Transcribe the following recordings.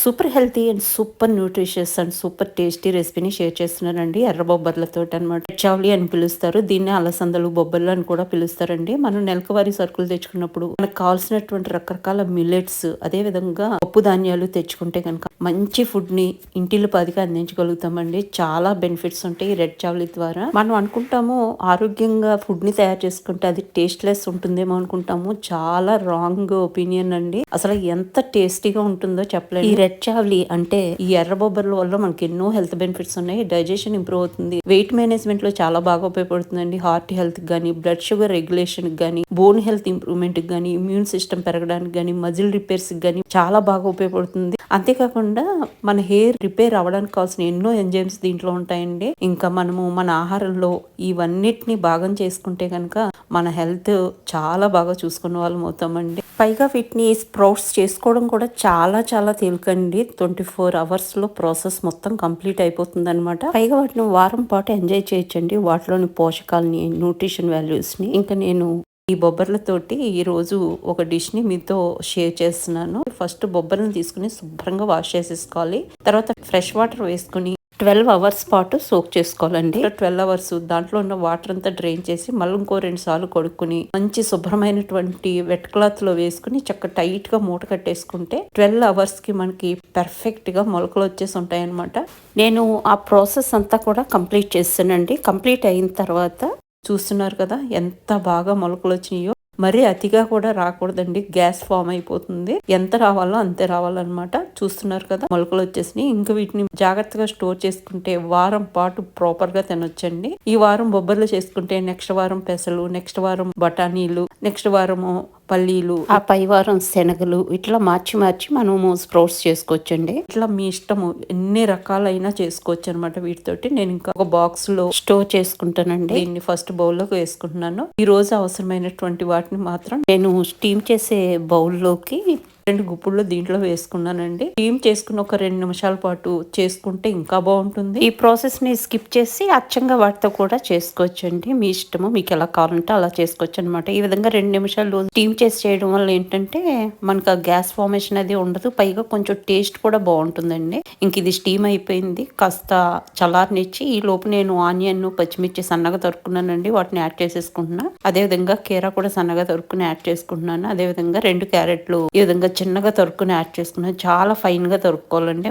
Super healthy and super nutritious and super tasty రెసిపీని share చేస్తున్నానండి. ఎర్ర బొబ్బర్లతో అనమాట చావలి అని పిలుస్తారు. దీన్ని అలసందలు బొబ్బర్లు అని కూడా పిలుస్తారండి. మనం నెలకవారి సరుకులు తెచ్చుకున్నప్పుడు మనకు కావాల్సినటువంటి రకరకాల మిల్లెట్స్ అదే విధంగా పప్పు ధాన్యాలు తెచ్చుకుంటే కనుక మంచి ఫుడ్ని ఇంటిలో పదిగా అందించగలుగుతామండి. చాలా బెనిఫిట్స్ ఉంటాయి ఈ రెడ్ చావ్లీ ద్వారా. మనం అనుకుంటాము ఆరోగ్యంగా ఫుడ్ని తయారు చేసుకుంటే అది టేస్ట్ లెస్ ఉంటుందేమో అనుకుంటాము. చాలా రాంగ్ ఒపీనియన్ అండి. అసలు ఎంత టేస్టీగా ఉంటుందో చెప్పలేదు రెడ్ చావ్లీ అంటే ఈ ఎర్ర బొబ్బర్ల వల్ల మనకి ఎన్నో హెల్త్ బెనిఫిట్స్ ఉన్నాయి. డైజెషన్ ఇంప్రూవ్ అవుతుంది. వెయిట్ మేనేజ్మెంట్లో చాలా బాగా ఉపయోగపడుతుందండి. హార్ట్ హెల్త్ గానీ బ్లడ్ షుగర్ రెగ్యులేషన్ గానీ బోన్ హెల్త్ ఇంప్రూవ్మెంట్ గానీ ఇమ్యూన్ సిస్టమ్ పెరగడానికి గానీ మజిల్ రిపేర్స్ గానీ చాలా బాగా ఉపయోగపడుతుంది. అంతేకాకుండా మన హెయిర్ రిపేర్ అవ్వడానికి కావాల్సిన ఎన్నో ఎంజైమ్స్ దీంట్లో ఉంటాయండి. ఇంకా మనము మన ఆహారంలో ఇవన్నిటిని భాగం చేసుకుంటే కనుక మన హెల్త్ చాలా బాగా చూసుకున్న వాళ్ళం అవుతామండి పైగా వీటిని స్ప్రౌట్స్ చేసుకోవడం కూడా చాలా చాలా తేలికండి. ట్వంటీ ఫోర్ అవర్స్లో ప్రాసెస్ మొత్తం కంప్లీట్ అయిపోతుంది అనమాట పైగా వాటిని వారం పాటు ఎంజాయ్ చేయొచ్చండి. వాటిలోని పోషకాలని న్యూట్రిషన్ వాల్యూస్ని ఇంకా నేను ఈ బొబ్బర్లతోటి ఈరోజు ఒక డిష్ని మీతో షేర్ చేస్తున్నాను. ఫస్ట్ బొబ్బర్లను తీసుకుని శుభ్రంగా వాష్ చేసేసుకోవాలి. తర్వాత ఫ్రెష్ వాటర్ వేసుకుని ట్వెల్వ్ అవర్స్ పాటు సోక్ చేసుకోవాలండి. ట్వెల్వ్ అవర్స్ దాంట్లో ఉన్న వాటర్ అంతా డ్రైన్ చేసి మళ్ళీ ఇంకో రెండు సార్లు కొడుకుని మంచి శుభ్రమైనటువంటి వెట్ క్లాత్లో వేసుకుని చక్క టైట్గా మూట కట్టేసుకుంటే ట్వెల్వ్ అవర్స్కి మనకి పర్ఫెక్ట్గా మొలకలు వచ్చేసి ఉంటాయి అనమాట నేను ఆ ప్రాసెస్ అంతా కూడా కంప్లీట్ చేస్తానండి. కంప్లీట్ అయిన తర్వాత చూస్తున్నారు కదా ఎంత బాగా మొలకలు వచ్చినాయో. మరీ అతిగా కూడా రాకూడదండి. గ్యాస్ ఫామ్ అయిపోతుంది. ఎంత రావాలో అంతే రావాలన్నమాట. చూస్తున్నారు కదా మొలకలు వచ్చేసినాయి. ఇంకా వీటిని జాగ్రత్తగా స్టోర్ చేసుకుంటే వారం పాటు ప్రాపర్గా తినొచ్చండి. ఈ వారం బొబ్బర్లు చేసుకుంటే నెక్స్ట్ వారం పెసలు నెక్స్ట్ వారం బఠానీలు నెక్స్ట్ వారము పల్లీలు ఆ పై వారం శనగలు ఇట్లా మార్చి మార్చి మనము స్ప్రౌట్స్ చేసుకోవచ్చండి. ఇట్లా మీ ఇష్టము ఎన్ని రకాలైనా చేసుకోవచ్చు అనమాట వీటితోటి. నేను ఇంకా ఒక బాక్స్లో స్టోర్ చేసుకుంటానండి. దీన్ని ఫస్ట్ బౌల్లోకి వేసుకుంటున్నాను. ఈ రోజు అవసరమైనటువంటి వాటిని మాత్రం నేను స్టీమ్ చేసే బౌల్లోకి రెండు గుప్పుళ్ళు దీంట్లో వేసుకున్నానండి. స్టీమ్ చేసుకుని ఒక రెండు నిమిషాల పాటు చేసుకుంటే ఇంకా బాగుంటుంది. ఈ ప్రాసెస్ని స్కిప్ చేసి అచ్చంగా వాటితో కూడా చేసుకోవచ్చండి. మీ ఇష్టము మీకు ఎలా కావాలంటే అలా చేసుకోవచ్చు అనమాట ఈ విధంగా రెండు నిమిషాలు స్టీమ్ చేసి చేయడం వల్ల ఏంటంటే మనకు గ్యాస్ ఫార్మేషన్ అది ఉండదు. పైగా కొంచెం టేస్ట్ కూడా బాగుంటుందండి. ఇంక ఇది స్టీమ్ అయిపోయింది. కాస్త చల్లారనిచ్చి ఈ లోపు నేను ఆనియన్ పచ్చిమిర్చి సన్నగా తరుక్కున్నానండి. వాటిని యాడ్ చేసేసుకుంటున్నా. అదే విధంగా కీరా కూడా సన్నగా తరుక్కుని యాడ్ చేసుకుంటున్నాను. అదే విధంగా రెండు క్యారెట్లు ఈ విధంగా చిన్నగా తరుక్కుని యాడ్ చేసుకున్నాను చాలా ఫైన్గా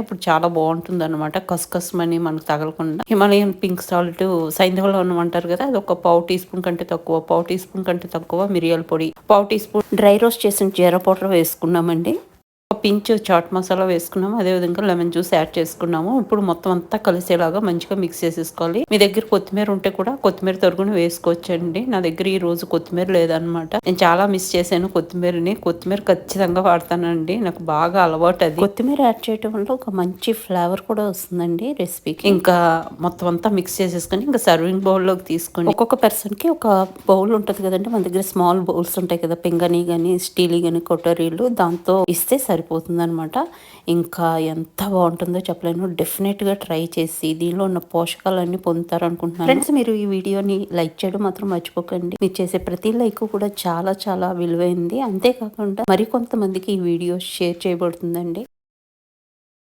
అప్పుడు చాలా బాగుంటుంది అనమాట కసుకసమని మనకు తగలకుండా. హిమాలయన్ పింక్ సాల్ట్ సైంధవలో అంటారు కదా అది ఒక పావు టీ స్పూన్ కంటే తక్కువ పావు టీ స్పూన్ కంటే తక్కువ మిరియాల పొడి పావు టీ స్పూన్ డ్రై రోస్ట్ చేసిన జీరా పౌడర్ వేసుకున్నామండి. పించ్ చాట్ మసాలా వేసుకున్నాము అదేవిధంగా లెమన్ జ్యూస్ యాడ్ చేసుకున్నాము. ఇప్పుడు మొత్తం అంతా కలిసేలాగా మంచిగా మిక్స్ చేసేసుకోవాలి. మీ దగ్గర కొత్తిమీర ఉంటే కూడా కొత్తిమీర తరుగుని వేసుకోవచ్చండి. నా దగ్గర ఈ రోజు కొత్తిమీర లేదనమాట నేను చాలా మిస్ చేశాను కొత్తిమీరని. కొత్తిమీర ఖచ్చితంగా వాడతానండి. నాకు బాగా అలవాటు అది. కొత్తిమీర యాడ్ చేయడం వల్ల ఒక మంచి ఫ్లేవర్ కూడా వస్తుందండి రెసిపీకి. ఇంకా మొత్తం అంతా మిక్స్ చేసేసుకొని ఇంకా సర్వింగ్ బౌల్లోకి తీసుకొని ఒక్కొక్క పర్సన్కి ఒక బౌల్ ఉంటుంది కదండి. మన దగ్గర స్మాల్ బౌల్స్ ఉంటాయి కదా. పింగని కానీ స్టీల్ కానీ కొట్టరీలు దాంతో ఇస్తే సరిపోతుంది సరిపోతుంది ఇంకా ఎంత బాగుంటుందో చెప్పలేను. డెఫినెట్గా ట్రై చేసి దీనిలో ఉన్న పోషకాలన్నీ పొందుతారు అనుకుంటున్నాను ఫ్రెండ్స్ మీరు ఈ వీడియోని లైక్ చేయడం మాత్రం మర్చిపోకండి. మీరు చేసే ప్రతి లైక్ కూడా చాలా చాలా విలువైంది. అంతేకాకుండా మరికొంతమందికి ఈ వీడియో షేర్ చేయబడుతుందండి.